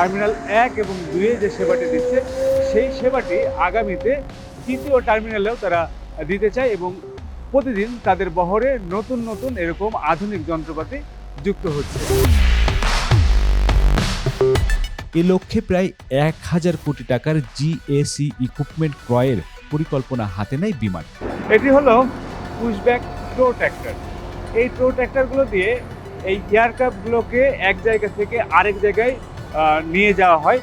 Terminal এক এবং দুয়ে যে সেবাটি দিচ্ছে সেই সেবাটি আগামীতে তৃতীয় টার্মিনালেও তারা দিতে চায় এবং প্রতিদিন তাদের বহরে নতুন নতুন এরকম আধুনিক যন্ত্রপাতি যুক্ত হচ্ছে। এ লক্ষ্যে প্রায় এক হাজার কোটি টাকার জিএসি ইকুইপমেন্ট ক্রয়ের পরিকল্পনা হাতে নেয় বিমান। এটি হলো পুশব্যাক টো ট্র্যাক্টর। এই টো ট্র্যাক্টরগুলো দিয়ে এই এয়ারক্রাফটগুলোকে এক জায়গা থেকে আরেক জায়গায় নিয়ে যাওয়া হয়।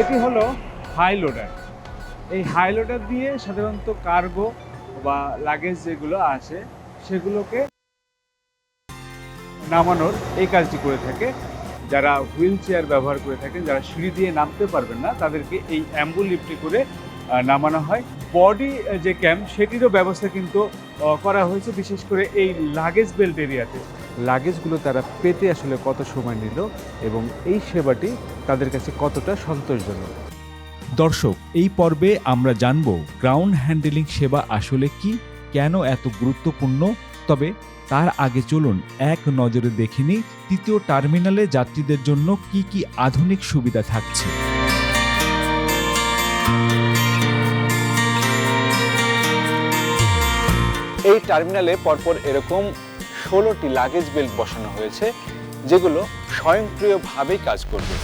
এটি হলো হাই লোডার এই হাই লোডার দিয়ে সাধারণত কার্গো বা লাগেজ যেগুলো আসে, সেগুলোকে নামানোর এই কাজটি করে থাকে। যারা হুইল চেয়ার ব্যবহার করে থাকেন, যারা সিঁড়ি দিয়ে নামতে পারবেন না, তাদেরকে এই অ্যাম্বুল লিফটে করে নামানো হয়। বডি যে ক্যাম্প সেটিরও ব্যবস্থা কিন্তু করা হয়েছে বিশেষ করে এই লাগেজ বেল্ট এরিয়াতে লাগেজগুলো তারা পেতে আসলে কত সময় নিল এবং এই সেবাটি তাদের কাছে কতটা সন্তোষজনক? দর্শক এই পর্বে আমরা জানব গ্রাউন্ড হ্যান্ডেলিং সেবা আসলে কি কেন এত গুরুত্বপূর্ণ তবে তার আগে চলুন এক নজরে দেখিনি তৃতীয় টার্মিনালে যাত্রীদের জন্য কি কি আধুনিক সুবিধা থাকছে। এই টার্মিনালে পরপর এরকম ষোলোটি লাগেজ বেল্ট বসানো হয়েছে যেগুলো স্বয়ংক্রিয়ভাবেই কাজ করবে।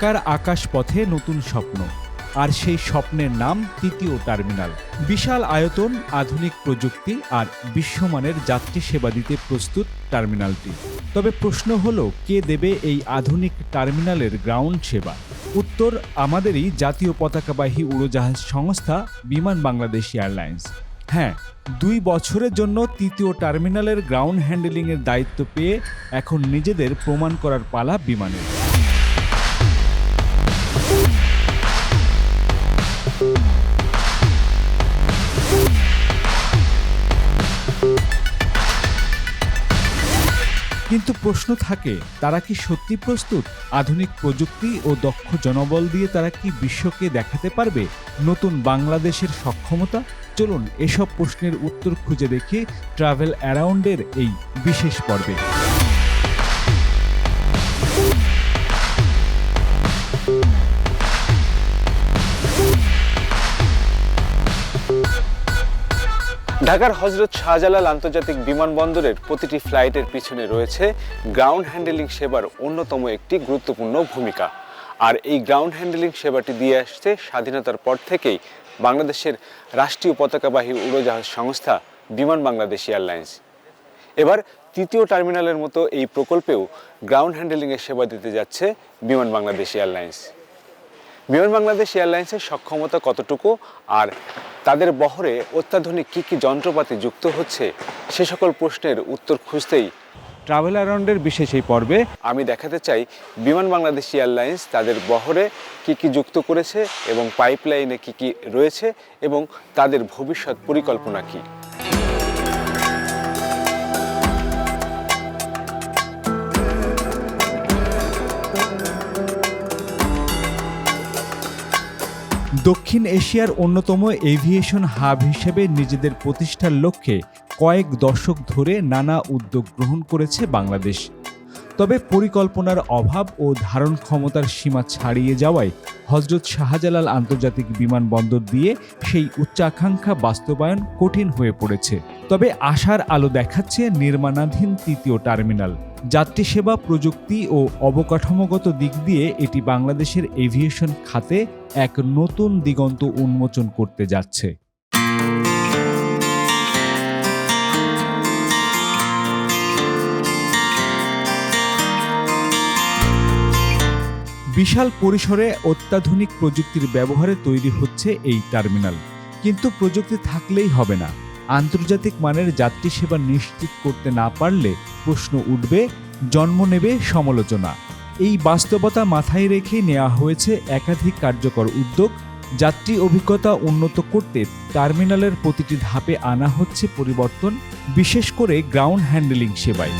ঢাকার আকাশপথে নতুন স্বপ্ন। আর সেই স্বপ্নের নাম তৃতীয় টার্মিনাল। বিশাল আয়তন, আধুনিক প্রযুক্তি আর বিশ্বমানের যাত্রী সেবা দিতে প্রস্তুত টার্মিনালটি। তবে প্রশ্ন হলো, কে দেবে এই আধুনিক টার্মিনালের গ্রাউন্ড সেবা? উত্তর, আমাদেরই জাতীয় পতাকাবাহী উড়োজাহাজ সংস্থা বিমান বাংলাদেশ এয়ারলাইন্স। হ্যাঁ দুই বছরের জন্য তৃতীয় টার্মিনালের গ্রাউন্ড হ্যান্ডেলিংয়ের দায়িত্ব পেয়ে এখন নিজেদের প্রমাণ করার পালা বিমানের। কিন্তু প্রশ্ন থাকে, তারা কি সত্যি প্রস্তুত? আধুনিক প্রযুক্তি ও দক্ষ জনবল দিয়ে তারা কি বিশ্বকে দেখাতে পারবে? নতুন বাংলাদেশের সক্ষমতা? চলুন এসব প্রশ্নের উত্তর খুঁজে দেখি ট্রাভেল অ্যারাউন্ডের এই বিশেষ পর্বে। ঢাকার হজরত শাহজালাল আন্তর্জাতিক বিমানবন্দরের প্রতিটি ফ্লাইটের পিছনে রয়েছে গ্রাউন্ড হ্যান্ডেলিং সেবার অন্যতম একটি গুরুত্বপূর্ণ ভূমিকা। আর এই গ্রাউন্ড হ্যান্ডেলিং সেবাটি দিয়ে আসছে স্বাধীনতার পর থেকেই বাংলাদেশের রাষ্ট্রীয় পতাকাবাহী উড়োজাহাজ সংস্থা বিমান বাংলাদেশ এয়ারলাইন্স। এবার তৃতীয় টার্মিনালের মতো এই প্রকল্পেও গ্রাউন্ড হ্যান্ডেলিংয়ের সেবা দিতে যাচ্ছে বিমান বাংলাদেশ এয়ারলাইন্স। বিমান বাংলাদেশ এয়ারলাইন্সের সক্ষমতা কতটুকু আর তাদের বহরে অত্যাধুনিক কী কী যন্ত্রপাতি যুক্ত হচ্ছে সে সকল প্রশ্নের উত্তর খুঁজতেই ট্রাভেল অ্যারাউন্ডের বিশেষ এই পর্বে আমি দেখাতে চাই বিমান বাংলাদেশ এয়ারলাইন্স তাদের বহরে কি কি যুক্ত করেছে এবং পাইপলাইনে কি কি রয়েছে এবং তাদের ভবিষ্যৎ পরিকল্পনা কী। দক্ষিণ এশিয়ার অন্যতম এভিয়েশন হাব হিসেবে নিজেদের প্রতিষ্ঠার লক্ষ্যে কয়েক দশক ধরে নানা উদ্যোগ গ্রহণ করেছে বাংলাদেশ। তবে পরিকল্পনার অভাব ও ধারণ ক্ষমতার সীমা ছাড়িয়ে যাওয়ায় হজরত শাহজালাল আন্তর্জাতিক বিমানবন্দর দিয়ে সেই উচ্চাকাঙ্ক্ষা বাস্তবায়ন কঠিন হয়ে পড়েছে। তবে আশার আলো দেখাচ্ছে নির্মাণাধীন তৃতীয় টার্মিনাল। যাত্রী সেবা, প্রযুক্তি ও অবকাঠামোগত দিক দিয়ে এটি বাংলাদেশের এভিয়েশন খাতে এক নতুন দিগন্ত উন্মোচন করতে যাচ্ছে। বিশাল পরিসরে অত্যাধুনিক প্রযুক্তির ব্যবহারে তৈরি হচ্ছে এই টার্মিনাল। কিন্তু প্রযুক্তি থাকলেই হবে না। আন্তর্জাতিক মানের যাত্রী সেবা নিশ্চিত করতে না পারলে প্রশ্ন উঠবে, জন্ম নেবে সমালোচনা। এই বাস্তবতা মাথায় রেখে নেওয়া হয়েছে একাধিক কার্যকর উদ্যোগ। যাত্রী অভিজ্ঞতা উন্নত করতে টার্মিনালের প্রতিটি ধাপে আনা হচ্ছে পরিবর্তন, বিশেষ করে গ্রাউন্ড হ্যান্ডেলিং সেবায়।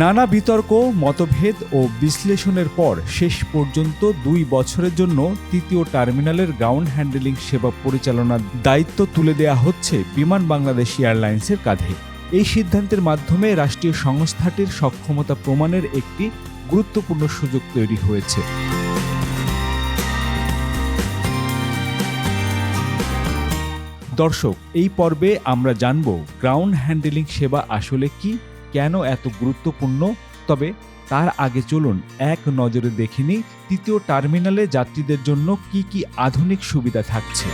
নানা বিতর্ক, মতভেদ ও বিশ্লেষণের পর শেষ পর্যন্ত দুই বছরের জন্য তৃতীয় টার্মিনালের গ্রাউন্ড হ্যান্ডেলিং সেবা পরিচালনার দায়িত্ব তুলে দেয়া হচ্ছে বিমান বাংলাদেশ এয়ারলাইন্সের কাঁধে। এই সিদ্ধান্তের মাধ্যমে রাষ্ট্রীয় সংস্থাটির সক্ষমতা প্রমাণের একটি গুরুত্বপূর্ণ সুযোগ তৈরি হয়েছে। দর্শক, এই পর্বে আমরা জানব গ্রাউন্ড হ্যান্ডেলিং সেবা আসলে কি কেন এত গুরুত্বপূর্ণ? তবে তার আগে চলুন এক নজরে দেখে নিই, তৃতীয় টার্মিনালে যাত্রীদের জন্য কি কি আধুনিক সুবিধা থাকছে।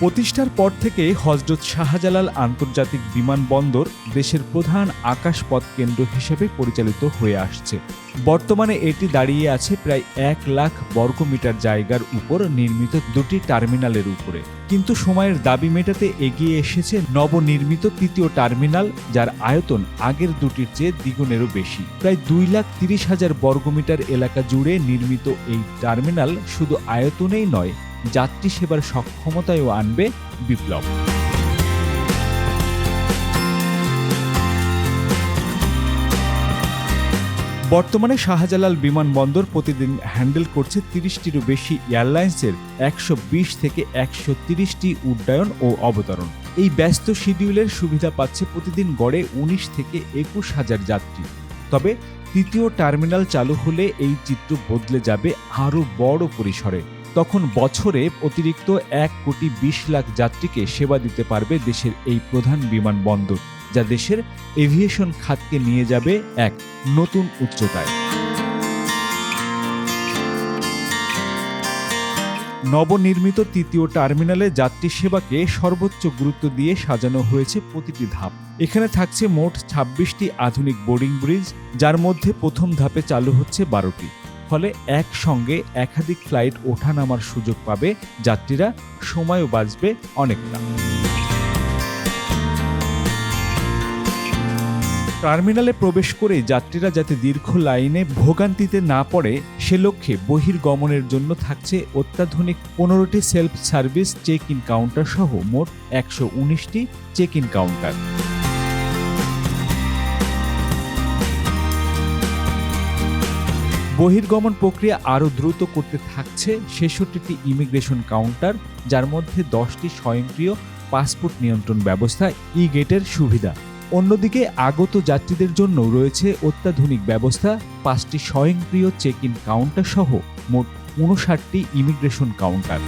প্রতিষ্ঠার পর থেকে হজরত শাহজালাল আন্তর্জাতিক বিমানবন্দর দেশের প্রধান আকাশপথ কেন্দ্র হিসেবে পরিচালিত হয়ে আসছে। বর্তমানে এটি দাঁড়িয়ে আছে প্রায় এক লাখ বর্গমিটার জায়গার উপর নির্মিত দুটি টার্মিনালের উপরে। কিন্তু সময়ের দাবি মেটাতে এগিয়ে এসেছে নবনির্মিত তৃতীয় টার্মিনাল, যার আয়তন আগের দুটির চেয়ে দ্বিগুণেরও বেশি। প্রায় দুই লাখ তিরিশ হাজার বর্গমিটার এলাকা জুড়ে নির্মিত এই টার্মিনাল শুধু আয়তনেই নয় যাত্রী সেবার সক্ষমতায়ও আনবে বিপ্লব। বর্তমানে শাহজালাল বিমানবন্দর প্রতিদিন হ্যান্ডেল করছে তিরিশটিরও বেশি এয়ারলাইন্সের একশো বিশ থেকে একশো তিরিশটি উড্ডয়ন ও অবতরণ। এই ব্যস্ত শিডিউলের সুবিধা পাচ্ছে প্রতিদিন গড়ে উনিশ থেকে একুশ হাজার যাত্রী। তবে তৃতীয় টার্মিনাল চালু হলে এই চিত্র বদলে যাবে আরও বড় পরিসরে। তখন বছরে অতিরিক্ত এক কোটি বিশ লাখ যাত্রীকে সেবা দিতে পারবে দেশের এই প্রধান বিমানবন্দর যা দেশের এভিয়েশন খাতকে নিয়ে যাবে এক নতুন উচ্চতায়। নবনির্মিত তৃতীয় টার্মিনালে যাত্রী সেবাকে সর্বোচ্চ গুরুত্ব দিয়ে সাজানো হয়েছে প্রতিটি ধাপ। এখানে থাকছে মোট ছাব্বিশটি আধুনিক বোর্ডিং ব্রিজ, যার মধ্যে প্রথম ধাপে চালু হচ্ছে বারোটি। ফলে একসঙ্গে একাধিক ফ্লাইট ওঠানামার সুযোগ পাবে যাত্রীরা। সময়ও বাঁচবে অনেকটা। টার্মিনালে প্রবেশ করে যাত্রীরা যাতে দীর্ঘ লাইনে ভোগান্তিতে না পড়ে, সে লক্ষ্যে বহির্গমনের জন্য থাকছে অত্যাধুনিক পনেরোটি self service check in counter সহ মোট একশো উনিশটি চেক ইন কাউন্টার। বহির্গমন প্রক্রিয়া আরও দ্রুত করতে থাকছে ছেষট্টিটি ইমিগ্রেশন কাউন্টার, যার মধ্যে দশটি স্বয়ংক্রিয় পাসপোর্ট নিয়ন্ত্রণ ব্যবস্থা ই গেটের সুবিধা। অন্যদিকে আগত যাত্রীদের জন্য রয়েছে অত্যাধুনিক ব্যবস্থা, পাঁচটি স্বয়ংক্রিয় চেক ইন কাউন্টার সহ মোট উনষাটটি ইমিগ্রেশন কাউন্টার।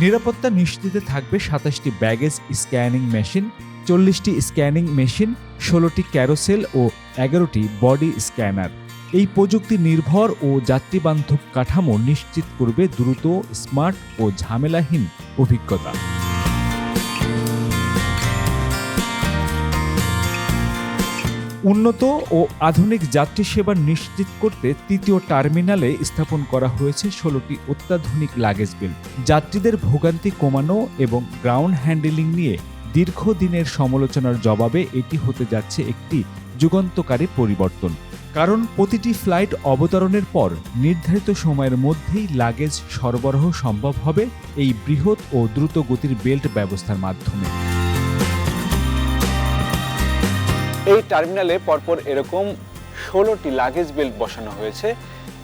নিরাপত্তা নিশ্চিতে থাকবে সাতাশটি ব্যাগেজ স্ক্যানিং মেশিন চল্লিশটি স্ক্যানিং মেশিন, ষোলোটি ক্যারোসেল ও এগারোটি বডি স্ক্যানার। এই প্রযুক্তি নির্ভর ও যাত্রীবান্ধব কাঠামো নিশ্চিত করবে দ্রুত, স্মার্ট ও ঝামেলাহীন অভিজ্ঞতা। উন্নত ও আধুনিক যাত্রী সেবা নিশ্চিত করতে তৃতীয় টার্মিনালে স্থাপন করা হয়েছে ষোলোটি অত্যাধুনিক লাগেজ বেল্ট যাত্রীদের ভোগান্তি কমানো এবং গ্রাউন্ড হ্যান্ডেলিং নিয়ে দীর্ঘদিনের সমালোচনার জবাবে এটি হতে যাচ্ছে একটি যুগান্তকারী পরিবর্তন। কারণ প্রতিটি ফ্লাইট অবতরণের পর নির্ধারিত সময়ের মধ্যেই লাগেজ সরবরাহ সম্ভব হবে এই বৃহৎ ও দ্রুত গতির বেল্ট ব্যবস্থার মাধ্যমে। এই টার্মিনালে পরপর এরকম ষোলোটি লাগেজ বেল্ট বসানো হয়েছে,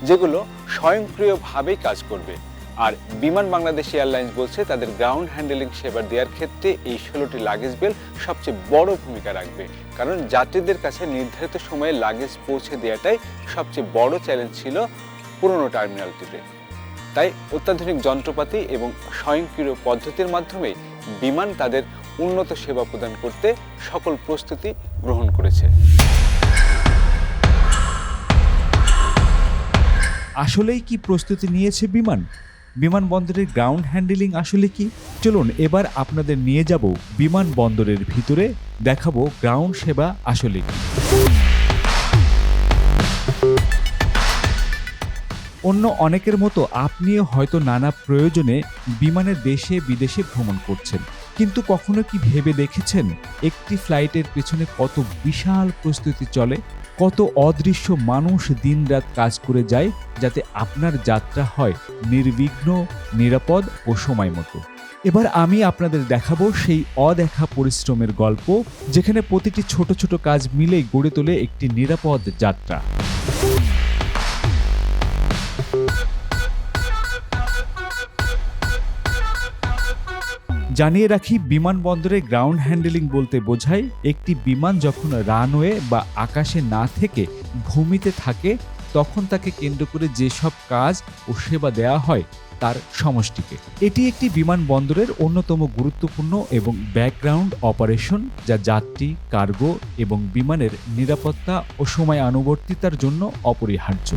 যেগুলো স্বয়ংক্রিয়ভাবেই কাজ করবে। আর বিমান বাংলাদেশ এয়ারলাইন্স বলছে তাদের গ্রাউন্ড হ্যান্ডেলিং সেবা দেওয়ার ক্ষেত্রে এই ষোলোটি লাগেজ বেল সবচেয়ে বড় ভূমিকা রাখবে। কারণ যাত্রীদের কাছে নির্ধারিত সময়ে লাগেজ পৌঁছে দেওয়াটাই সবচেয়ে বড় চ্যালেঞ্জ ছিল পুরনো টার্মিনালটিতে তাই অত্যাধুনিক যন্ত্রপাতি এবং স্বয়ংক্রিয় পদ্ধতির মাধ্যমে বিমান তাদের উন্নত সেবা প্রদান করতে সকল প্রস্তুতি গ্রহণ করেছে। আসলেই কি প্রস্তুতি নিয়েছে বিমান? বিমানবন্দরের গ্রাউন্ড হ্যান্ডেলিং আসলে কি? চলুন এবার আপনাদের নিয়ে যাব বিমানবন্দরের ভিতরে, দেখাবো গ্রাউন্ড সেবা আসলে কি। অন্য অনেকের মতো আপনিও হয়তো নানা প্রয়োজনে বিমানের দেশে বিদেশে ভ্রমণ করছেন, কিন্তু কখনো কি ভেবে দেখেছেন একটি ফ্লাইটের পেছনে কত বিশাল প্রস্তুতি চলে? কত অদৃশ্য মানুষ দিনরাত কাজ করে যায় যাতে আপনার যাত্রা হয় নির্বিঘ্ন, নিরাপদ ও সময় মতো। এবার আমি আপনাদের দেখাবো সেই অদেখা পরিশ্রমের গল্প, যেখানে প্রতিটি ছোট ছোট কাজ মিলে গড়ে তোলে একটি নিরাপদ যাত্রা। জানিয়ে রাখি, বিমানবন্দরে গ্রাউন্ড হ্যান্ডেলিং বলতে বোঝায়, একটি বিমান যখন রানওয়ে বা আকাশে না থেকে ভূমিতে থাকে, তখন তাকে কেন্দ্র করে যেসব কাজ ও সেবা দেওয়া হয় তার সমষ্টিকে। এটি একটি বিমানবন্দরের অন্যতম গুরুত্বপূর্ণ এবং ব্যাকগ্রাউন্ড অপারেশন যা যাত্রী কার্গো এবং বিমানের নিরাপত্তা ও সময় আনুবর্তিতার জন্য অপরিহার্য।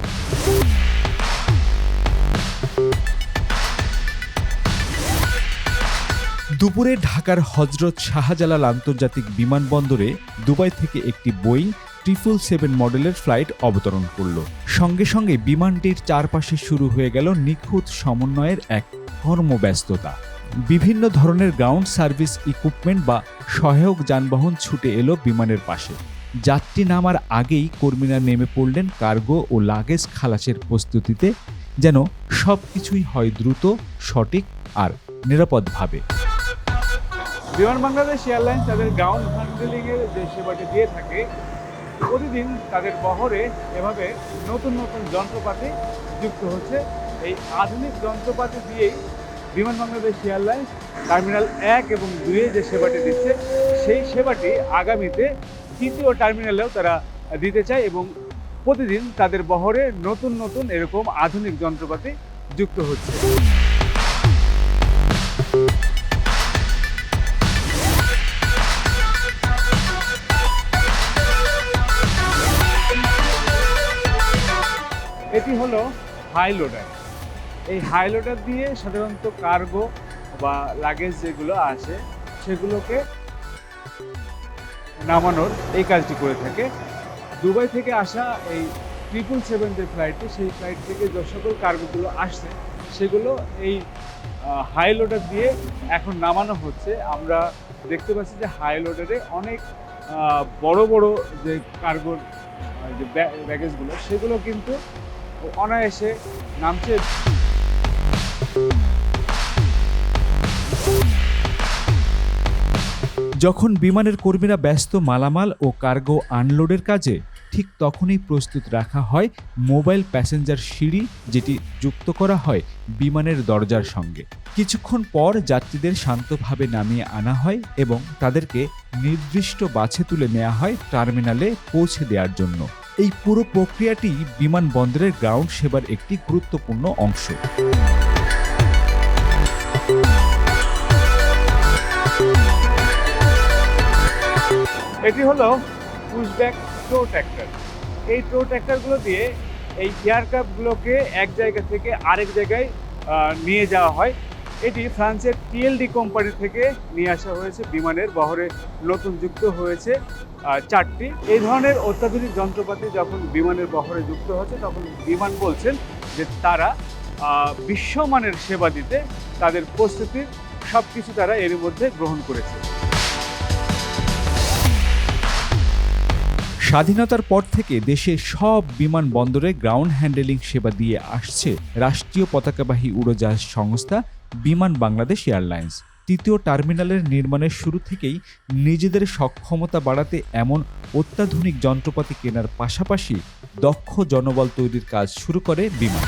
দুপুরে ঢাকার হজরত শাহজালাল আন্তর্জাতিক বিমানবন্দরে দুবাই থেকে একটি বোয়িং ট্রিপল সেভেন মডেলের ফ্লাইট অবতরণ করল। সঙ্গে সঙ্গে বিমানটির চারপাশে শুরু হয়ে গেল নিখুঁত সমন্বয়ের এক কর্মব্যস্ততা। বিভিন্ন ধরনের গ্রাউন্ড সার্ভিস ইকুইপমেন্ট বা সহায়ক যানবাহন ছুটে এলো বিমানের পাশে। যাত্রী নামার আগেই কর্মীরা নেমে পড়লেন কার্গো ও লাগেজ খালাসের প্রস্তুতিতে, যেন সব কিছুই হয় দ্রুত, সঠিক আর নিরাপদভাবে। বিমান বাংলাদেশ এয়ারলাইন্স তাদের গ্রাউন্ড হ্যান্ডেলিং এর যে সেবাটি দিয়ে থাকে, প্রতিদিন তাদের বহরে এভাবে নতুন নতুন যন্ত্রপাতি যুক্ত হচ্ছে। এই আধুনিক যন্ত্রপাতি দিয়েই বিমান বাংলাদেশ এয়ারলাইন্স টার্মিনাল এক এবং দুইয়ে যে সেবাটি দিচ্ছে, সেই সেবাটি আগামীতে তৃতীয় টার্মিনালেও তারা দিতে চায় এবং প্রতিদিন তাদের বহরে নতুন নতুন এরকম আধুনিক যন্ত্রপাতি যুক্ত হচ্ছে। হাই লোডার এই হাই লোডার দিয়ে সাধারণত কার্গো বা লাগেজ যেগুলো আসে, সেগুলোকে নামানোর এই কাজটি করে থাকে। দুবাই থেকে আসা এই ট্রিপল সেভেন যে ফ্লাইটটি সেই ফ্লাইট থেকে যে সকল কার্গোগুলো আসছে, সেগুলো এই হাই লোডার দিয়ে এখন নামানো হচ্ছে। আমরা দেখতে পাচ্ছি যে হাই লোডারে অনেক বড় বড় যে কার্গোর যে ব্যাগেজগুলো সেগুলো কিন্তু অনায়াসে নামছে। যখন বিমানের কর্মীরা ব্যস্ত মালামাল ও কার্গো আনলোডের কাজে, ঠিক তখনই প্রস্তুত রাখা হয় মোবাইল প্যাসেঞ্জার সিঁড়ি, যেটি যুক্ত করা হয় বিমানের দরজার সঙ্গে। কিছুক্ষণ পর যাত্রীদের শান্তভাবে নামিয়ে আনা হয় এবং তাদেরকে নির্দিষ্ট বাছে তুলে নেওয়া হয় টার্মিনালে পৌঁছে দেওয়ার জন্য। এই পুরো প্রক্রিয়াটি বিমানবন্দরের গ্রাউন্ড সেবার একটি গুরুত্বপূর্ণ অংশ। এটি হলো পুশব্যাক টো ট্র্যাক্টর। এই টো ট্র্যাক্টরগুলো দিয়ে এই এয়ারক্রাফটগুলোকে এক জায়গা থেকে আরেক জায়গায় নিয়ে যাওয়া হয়। এটি ফ্রান্সের টিএলডি কোম্পানি থেকে নিয়ে আসা হয়েছে। বিমানের বহরে নতুন যুক্ত হয়েছে চারটি। এই ধরনের অত্যাধুনিক যন্ত্রপাতি যখন বিমানের বহরে যুক্ত হচ্ছে, তখন বিমান বলছেন যে তারা বিশ্বমানের সেবা দিতে তাদের প্রস্তুতির সব কিছু তারা এর মধ্যে গ্রহণ করেছে। স্বাধীনতার পর থেকে দেশের সব বিমানবন্দরে গ্রাউন্ড হ্যান্ডেলিং সেবা দিয়ে আসছে রাষ্ট্রীয় পতাকাবাহী উড়োজাহাজ সংস্থা বিমান বাংলাদেশ এয়ারলাইন্স। তৃতীয় টার্মিনালের নির্মাণের শুরু থেকেই নিজেদের সক্ষমতা বাড়াতে এমন অত্যাধুনিক যন্ত্রপাতি কেনার পাশাপাশি দক্ষ জনবল তৈরির কাজ শুরু করে বিমান।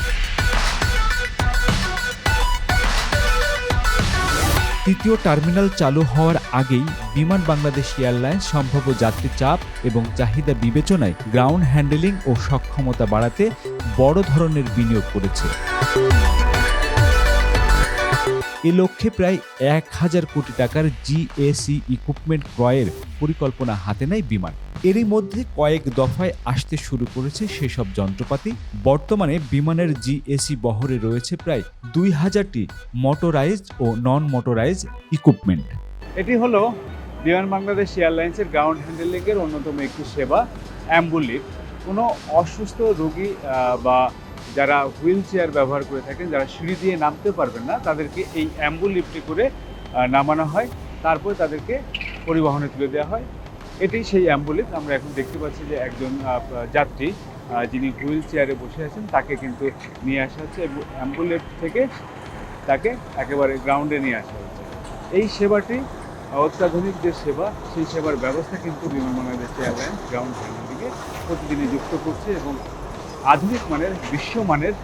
তৃতীয় টার্মিনাল চালু হওয়ার আগেই বিমান বাংলাদেশ এয়ারলাইন্স সম্ভাব্য যাত্রী চাপ এবং চাহিদা বিবেচনায় গ্রাউন্ড হ্যান্ডেলিং ও সক্ষমতা বাড়াতে বড় ধরনের বিনিয়োগ করেছে। এ লক্ষ্যে প্রায় এক হাজার কোটি টাকার জিএসি ইকুইপমেন্ট ক্রয়ের পরিকল্পনা হাতে নেয় বিমান। এরই মধ্যে কয়েক দফায় আসতে শুরু করেছে সেসব যন্ত্রপাতি। বর্তমানে বিমানের জিএসি বহরে রয়েছে প্রায় দুই হাজারটি মোটরাইজড ও নন মোটরাইজ ইকুইপমেন্ট এটি হলো বিমান বাংলাদেশ এয়ারলাইন্সের গ্রাউন্ড হ্যান্ডেলিংয়ের অন্যতম একটি সেবা অ্যাম্বুলিফট কোনো অসুস্থ রোগী বা যারা হুইল চেয়ার ব্যবহার করে থাকেন, যারা সিঁড়ি দিয়ে নামতে পারবেন না, তাদেরকে এই অ্যাম্বুলিফটে করে নামানো হয়। তারপর তাদেরকে পরিবহনে তুলে দেওয়া হয়। এটি সেই অ্যাম্বুলেন্স আমরা এখন দেখতে পাচ্ছি যে একজন যাত্রী যিনি হুইল চেয়ারে বসে আছেন, তাকে কিন্তু নিয়ে আসা হচ্ছে এবং অ্যাম্বুলেন্স থেকে তাকে একেবারে গ্রাউন্ডে নিয়ে আসা হচ্ছে। এই সেবাটি, অত্যাধুনিক যে সেবা, সেই সেবার ব্যবস্থা কিন্তু বিমান বাংলাদেশ এয়ারলাইন্স, গ্রাউন্ড হ্যান্ডলিংয়ে প্রতিদিনই যুক্ত করছে এবং আধুনিক মানের বিশ্বমানের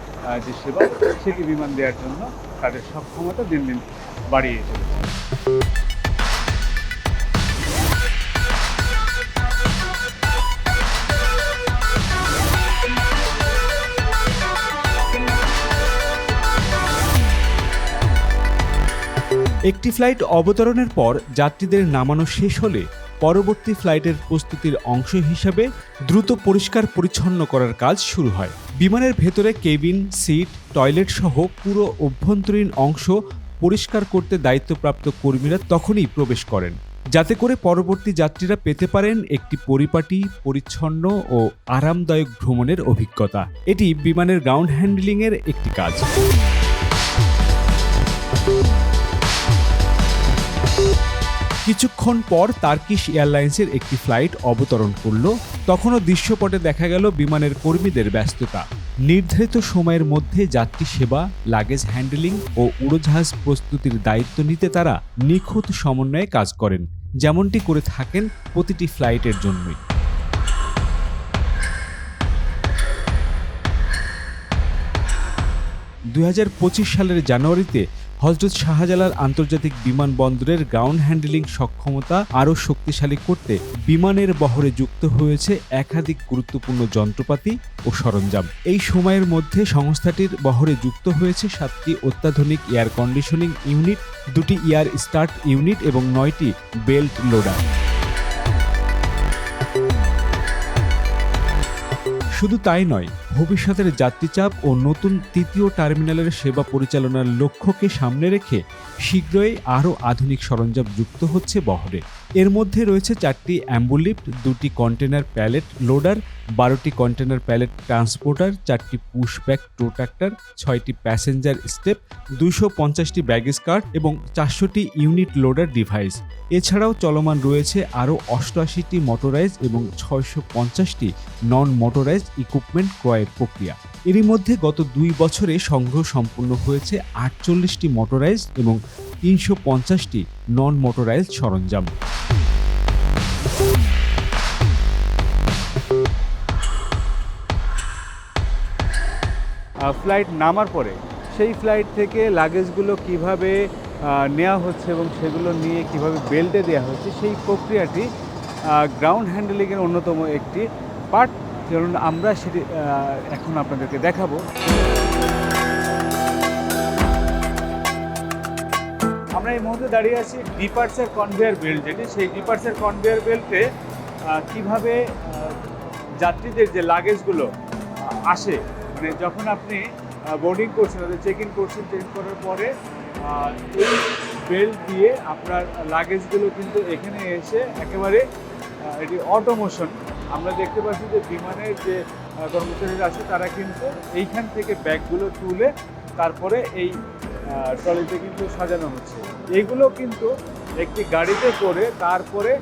যে সেবা, সেটি বিমান দেওয়ার জন্য তাদের সক্ষমতা দিন দিন বাড়িয়ে চলেছে। একটি ফ্লাইট অবতরণের পর যাত্রীদের নামানো শেষ হলে পরবর্তী ফ্লাইটের প্রস্তুতির অংশ হিসাবে দ্রুত পরিষ্কার পরিচ্ছন্ন করার কাজ শুরু হয়। বিমানের ভেতরে কেবিন, সিট, টয়লেট সহ পুরো অভ্যন্তরীণ অংশ পরিষ্কার করতে দায়িত্বপ্রাপ্ত কর্মীরা তখনই প্রবেশ করেন। যাতে করে পরবর্তী যাত্রীরা পেতে পারেন একটি পরিপাটি, পরিচ্ছন্ন ও আরামদায়ক ভ্রমণের অভিজ্ঞতা। এটি বিমানের গ্রাউন্ড হ্যান্ডলিংয়ের একটি কাজ। কিছুক্ষণ পর তার্কিশ এয়ারলাইন্সের একটি ফ্লাইট অবতরণ করল। তখনও দৃশ্যপটে দেখা গেল বিমানের কর্মীদের ব্যস্ততা। নির্ধারিত সময়ের মধ্যে যাত্রী সেবা লাগেজ হ্যান্ডেলিং ও উড়োজাহাজ প্রস্তুতির দায়িত্ব নিতে তারা নিখুঁত সমন্বয়ে কাজ করেন। যেমনটি করে থাকেন প্রতিটি ফ্লাইটের জন্যই। দু হাজার পঁচিশ সালের জানুয়ারিতে হজরত শাহজালাল আন্তর্জাতিক বিমানবন্দরের গ্রাউন্ড হ্যান্ডলিং সক্ষমতা আরও শক্তিশালী করতে বিমানের বহরে যুক্ত হয়েছে একাধিক গুরুত্বপূর্ণ যন্ত্রপাতি ও সরঞ্জাম। এই সময়ের মধ্যে সংস্থাটির বহরে যুক্ত হয়েছে সাতটি অত্যাধুনিক এয়ার কন্ডিশনিং ইউনিট দুটি এয়ার স্টার্ট ইউনিট এবং নয়টি বেল্ট লোডার শুধু তাই নয়, ভবিষ্যতের যাত্রীচাপ ও নতুন তৃতীয় টার্মিনালের সেবা পরিচালনার লক্ষ্যকে সামনে রেখে শীঘ্রই আরও আধুনিক সরঞ্জাম যুক্ত হচ্ছে বহরে। এর মধ্যে রয়েছে চারটি অ্যাম্বুলিফ্ট, দুটি কন্টেনার প্যালেট, লোডার বারোটি কন্টেনার প্যালেট ট্রান্সপোর্টার, চারটি পুশব্যাক টো ট্রাক্টর ছয়টি প্যাসেঞ্জার স্টেপ, দুইশো পঞ্চাশটি ব্যাগেজ কার্ট এবং চারশোটি ইউনিট লোডার ডিভাইস। এছাড়াও চলমান রয়েছে আরও অষ্টআশিটি মোটরাইজ এবং ছয়শো পঞ্চাশটি নন মোটরাইজ ইকুইপমেন্ট ক্রয়ের প্রক্রিয়া। এরই মধ্যে গত দুই বছরে সংগ্রহ সম্পূর্ণ হয়েছে আটচল্লিশটি মোটরাইজ এবং তিনশো পঞ্চাশটি নন মোটরাইজ সরঞ্জাম। ফ্লাইট নামার পরে সেই ফ্লাইট থেকে লাগেজগুলো কীভাবে নেওয়া হচ্ছে এবং সেগুলো নিয়ে কীভাবে বেল্টে দেওয়া হচ্ছে, সেই প্রক্রিয়াটি গ্রাউন্ড হ্যান্ডেলিংয়ের অন্যতম একটি পার্ট চলুন আমরা সেটি এখন আপনাদেরকে দেখাবো। আমরা এই মুহূর্তে দাঁড়িয়ে আছি ডিপার্চার কনভেয়ার বেল্ট যেটি। সেই ডিপার্চার কনভেয়ার বেল্টে কীভাবে যাত্রীদের যে লাগেজগুলো আসে মানে যখন আপনি বোর্ডিং করছেন চেক ইন করছেন চেক করার পরে এই বেল্ট দিয়ে আপনার লাগেজগুলো কিন্তু এখানে এসে একেবারে এটি অটোমোশন আমরা দেখতে পাচ্ছি যে বিমানের যে কর্মচারীরা আছে তারা কিন্তু এইখান থেকে ব্যাগগুলো তুলে তারপরে এই ট্রলিতে কিন্তু সাজানো হচ্ছে। এইগুলো কিন্তু একটি গাড়িতে করে তারপরে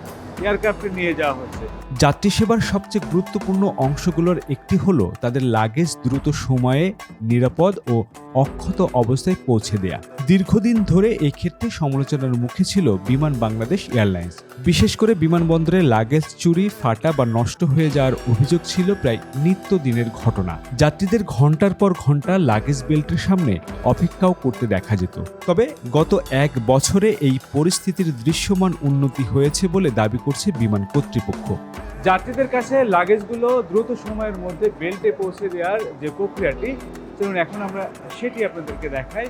এয়ারক্রাফটে নিয়ে যাওয়া হচ্ছে যাত্রী সেবার সবচেয়ে গুরুত্বপূর্ণ অংশগুলোর একটি হলো তাদের লাগেজ দ্রুত সময়ে, নিরাপদ ও অক্ষত অবস্থায় পৌঁছে দেয়া। দীর্ঘদিন ধরে এই ক্ষেত্রে সমালোচনার মুখে ছিল বিমান বাংলাদেশ এয়ারলাইন্স। বিশেষ করে বিমানবন্দরে লাগেজ চুরি, ফাটা বা নষ্ট হয়ে যাওয়ার অভিযোগ ছিল প্রায় নিত্যদিনের ঘটনা। যাত্রীদের ঘণ্টার পর ঘণ্টা লাগেজ বেল্টের সামনে অপেক্ষাও করতে দেখা যেত। তবে গত এক বছরে এই পরিস্থিতির দৃশ্যমান উন্নতি হয়েছে বলে দাবি করছে বিমান কর্তৃপক্ষ। যাত্রীদের কাছে লাগেজগুলো দ্রুত সময়ের মধ্যে বেল্টে পৌঁছে দেওয়ার যে প্রক্রিয়াটি, চলুন এখন আমরা সেটি আপনাদেরকে দেখাই।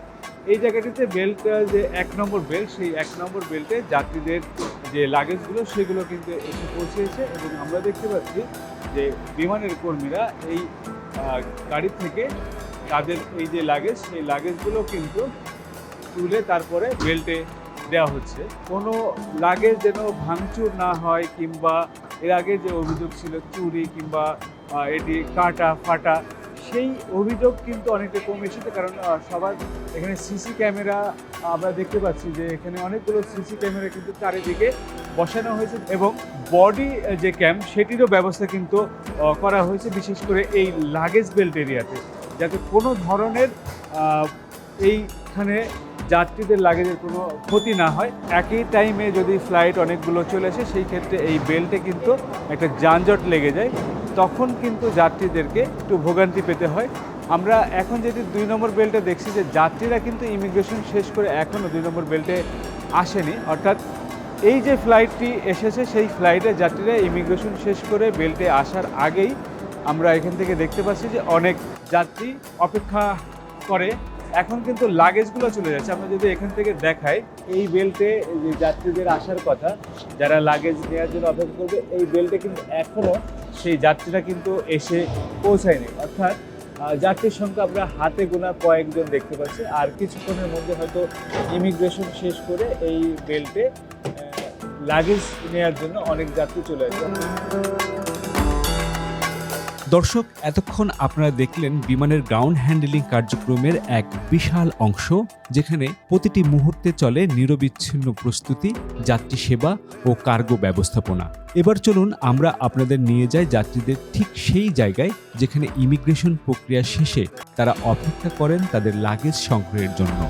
এই জায়গাটিতে বেল্ট, যে এক নম্বর বেল্ট, সেই এক নম্বর বেল্টে যাত্রীদের যে লাগেজগুলো, সেগুলো কিন্তু এসে পৌঁছেছে এবং আমরা দেখতে পাচ্ছি যে বিমানের কর্মীরা এই গাড়ি থেকে তাদের এই যে লাগেজ, সেই লাগেজগুলো কিন্তু তুলে তারপরে বেল্টে দেওয়া হচ্ছে। কোনো লাগেজ যেন ভাঙচুর না হয় কিংবা এর আগে যে অভিযোগ ছিল চুরি কিংবা এটি কাটা, ফাটা, সেই অভিযোগ কিন্তু অনেকটা কমে এসেছে কারণ সবার এখানে সিসি ক্যামেরা, আমরা দেখতে পাচ্ছি যে এখানে অনেকগুলো সিসি ক্যামেরা কিন্তু চারিদিকে বসানো হয়েছে এবং বডি যে ক্যাম্প সেটিরও ব্যবস্থা কিন্তু করা হয়েছে বিশেষ করে এই লাগেজ বেল্ট এরিয়াতে। যাতে কোনো ধরনের এইখানে যাত্রীদের লাগেজের কোনো ক্ষতি না হয়। একই টাইমে যদি ফ্লাইট অনেকগুলো চলে আসে, সেই ক্ষেত্রে এই বেল্টে কিন্তু একটা যানজট লেগে যায়। তখন কিন্তু যাত্রীদেরকে একটু ভোগান্তি পেতে হয়। আমরা এখন যেটি দুই নম্বর বেল্টে দেখছি যে যাত্রীরা কিন্তু ইমিগ্রেশন শেষ করে এখনও দুই নম্বর বেল্টে আসেনি। অর্থাৎ এই যে ফ্লাইটটি এসেছে, সেই ফ্লাইটে যাত্রীরা ইমিগ্রেশন শেষ করে বেল্টে আসার আগেই আমরা এখান থেকে দেখতে পাচ্ছি যে অনেক যাত্রী অপেক্ষা করে এখন কিন্তু লাগেজগুলো চলে যাচ্ছে। আমরা যদি এখান থেকে দেখাই, এই বেল্টে যে যাত্রীদের আসার কথা, যারা লাগেজ নেওয়ার জন্য অপেক্ষা করবে, এই বেল্টে কিন্তু এখনও সেই যাত্রীরা কিন্তু এসে পৌঁছায়নি। অর্থাৎ যাত্রীর সংখ্যা আমরা হাতে গোনা কয়েকজন দেখতে পাচ্ছি। আর কিছুক্ষণের মধ্যে হয়তো ইমিগ্রেশন শেষ করে এই বেল্টে লাগেজ নেওয়ার জন্য অনেক যাত্রী চলে আসবে। দর্শক, এতক্ষণ আপনারা দেখলেন বিমানের গ্রাউন্ড হ্যান্ডেলিং কার্যক্রমের এক বিশাল অংশ, যেখানে প্রতিটি মুহূর্তে চলে নিরবিচ্ছিন্ন প্রস্তুতি, যাত্রী সেবা ও কার্গো ব্যবস্থাপনা। এবার চলুন আমরা আপনাদের নিয়ে যাই যাত্রীদের ঠিক সেই জায়গায়, যেখানে ইমিগ্রেশন প্রক্রিয়া শেষে তারা অপেক্ষা করেন তাদের লাগেজ সংগ্রহের জন্য।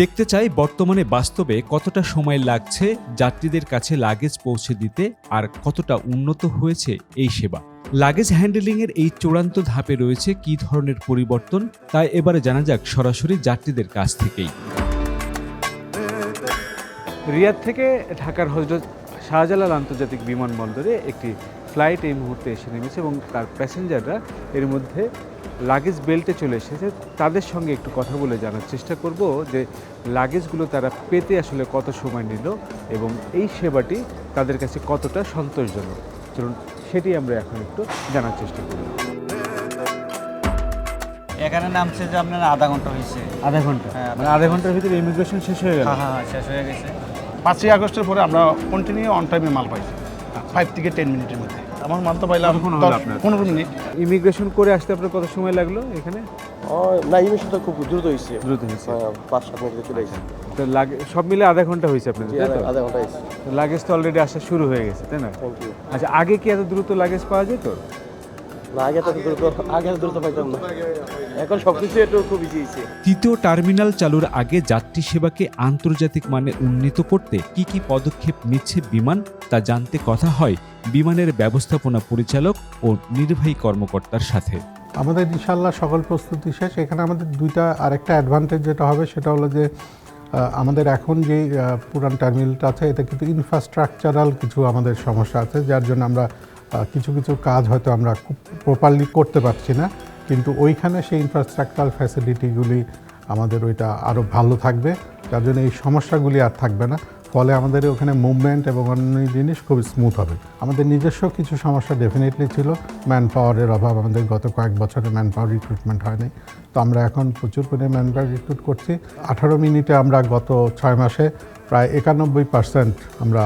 দেখতে চাই বর্তমানে বাস্তবে কতটা সময় লাগছে যাত্রীদের কাছে লাগেজ পৌঁছে দিতে আর কতটা উন্নত হয়েছে এই সেবা। লাগেজ হ্যান্ডেলিংয়ের এই চূড়ান্ত ধাপে রয়েছে কী ধরনের পরিবর্তন, তাই এবারে জানা যাক সরাসরি যাত্রীদের কাছ থেকেই। রিয়াদ থেকে ঢাকার হজরত শাহজালাল আন্তর্জাতিক বিমানবন্দরে একটি ফ্লাইট এই মুহূর্তে এসে নেমেছে এবং তার প্যাসেঞ্জাররা এর মধ্যে লাগেজ বেল্টে চলে এসেছে। তাদের সঙ্গে একটু কথা বলে জানার চেষ্টা করব যে লাগেজগুলো তারা পেতে আসলে কত সময় নিল এবং এই সেবাটি তাদের কাছে কতটা সন্তোষজনক। চলুন সেটি আমরা এখন একটু জানার চেষ্টা করি। এখানে নামছে যে আপনার আধা ঘণ্টা হয়েছে। আধা ঘণ্টা? হ্যাঁ, মানে আধা ঘণ্টার ভিতরে ইমিগ্রেশন শেষ হয়ে গেল? হ্যাঁ হ্যাঁ হ্যাঁ, শেষ হয়ে গেছে। পাঁচই আগস্টের পরে আমরা কন্টিনিউ অন টাইমে মাল পাইছি। ফাইভ থেকে টেন মিনিটের মধ্যে। আমার মানতে দশ পনেরো মিনিট। ইমিগ্রেশন করে আসতে আপনার কত সময় লাগল এখানে? না ইমিগ্রেশন তো খুব দ্রুত হয়েছে দ্রুত হয়েছে হ্যাঁ, পাঁচ সাত মিনিটে চলে এসেছে তো লাগে সব মিলে আধা ঘণ্টা হয়েছে আপনাদের তো? আধা- ঘণ্টা হয়েছে লাগেজ তো অলরেডি আসা শুরু হয়ে গেছে তাই না? আচ্ছা আগে কি এত দ্রুত লাগেজ পাওয়া যেত? না আগে তো দ্রুত আগে দ্রুত পাইতাম না। এখন সব কিছু একটু খুব ইজি হয়েছে। তৃতীয় টার্মিনাল চালুর আগে যাত্রী সেবাকে আন্তর্জাতিক মানে উন্নীত করতে কি কি পদক্ষেপ নিচ্ছে বিমান তা জানতে কথা হয় বিমানের ব্যবস্থাপনা পরিচালক ও নির্বাহী কর্মকর্তার সাথে। আমাদের ইনশাল্লাহ সকল প্রস্তুতি শেষ। এখানে আমাদের দুইটা আরেকটা অ্যাডভান্টেজ যেটা হবে সেটা হলো যে আমাদের এখন যে পুরান টার্মিনালটা আছে এটা কিন্তু ইনফ্রাস্ট্রাকচারাল কিছু আমাদের সমস্যা আছে যার জন্য আমরা কিছু কিছু কাজ হয়তো আমরা খুব প্রপারলি করতে পারছি না। কিন্তু ওইখানে সেই ইনফ্রাস্ট্রাকচারাল ফ্যাসিলিটিগুলি আমাদের ওইটা আরও ভালো থাকবে। যার জন্য এই সমস্যাগুলি আর থাকবে না। ফলে আমাদের ওখানে মুভমেন্ট এবং অন্য জিনিস খুব স্মুথ হবে। আমাদের নিজস্ব কিছু সমস্যা ডেফিনেটলি ছিল। ম্যান পাওয়ারের অভাব আমাদের গত কয়েক বছরে ম্যান পাওয়ার রিক্রুটমেন্ট হয়নি। তো আমরা এখন প্রচুর পরিমাণে ম্যান পাওয়ার রিক্রুট করছি। আঠারো মিনিটে আমরা গত ছয় মাসে প্রায় একানব্বই পার্সেন্ট আমরা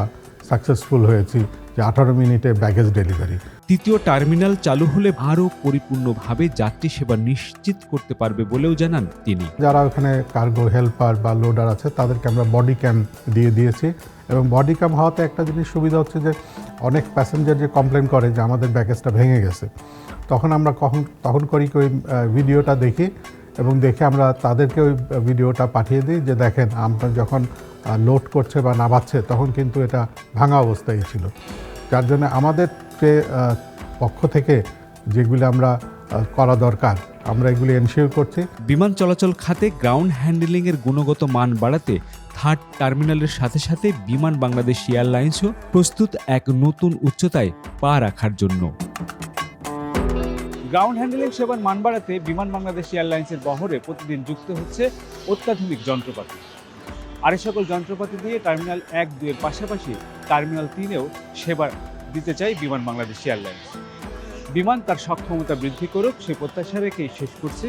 সাকসেসফুল হয়েছি যে আঠারো মিনিটে ব্যাগেজ ডেলিভারি তৃতীয় টার্মিনাল চালু হলে আরও পরিপূর্ণভাবে যাত্রী সেবা নিশ্চিত করতে পারবে বলেও জানান তিনি। যারা ওখানে কার্গো হেল্পার বা লোডার আছে, তাদেরকে আমরা বডি ক্যাম দিয়ে দিয়েছি। এবং বডি ক্যাম হওয়াতে একটা জিনিস সুবিধা হচ্ছে যে, অনেক প্যাসেঞ্জার যে কমপ্লেন করে যে আমাদের ব্যাগেজটা ভেঙে গেছে, তখন আমরা কখন, তখন করি ওই ভিডিওটা দেখি এবং দেখে আমরা তাদেরকে ওই ভিডিওটা পাঠিয়ে দিই যে দেখেন, আমরা যখন লোড করছে বা নামাচ্ছে, তখন কিন্তু এটা ভাঙা অবস্থায় ছিল। যার জন্য আমাদের আহ, পক্ষ থেকে যেগুলি আমরা করা দরকার আমরা এগুলি এনশিওর করছি। বিমান চলাচল খাতে গ্রাউন্ড হ্যান্ডেলিংয়ের গুণগত মান বাড়াতে থার্ড টার্মিনালের সাথে সাথে বিমান বাংলাদেশ এয়ারলাইন্সও প্রস্তুত এক নতুন উচ্চতায় পা রাখার জন্য। গ্রাউন্ড হ্যান্ডেলিং সেবার মান বাড়াতে বিমান বাংলাদেশ এয়ারলাইন্সের বহরে প্রতিদিন যুক্ত হচ্ছে অত্যাধুনিক যন্ত্রপাতি। আর সকল যন্ত্রপাতি দিয়ে টার্মিনাল এক দুইয়ের পাশাপাশি টার্মিনাল তিনেও সেবা দিতে চাই বিমান বাংলাদেশ এয়ারলাইন্স। বিমান তার সক্ষমতা বৃদ্ধি করুক, সে প্রত্যাশা রেখেই শেষ করছে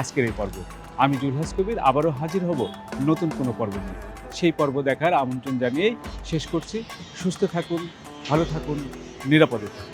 আজকের এই পর্ব। আমি জুলহাস কবির, আবারও হাজির হব নতুন কোনো পর্ব নিয়ে। সেই পর্ব দেখার আমন্ত্রণ জানিয়েই শেষ করছি। সুস্থ থাকুন, ভালো থাকুন, নিরাপদে থাকুন।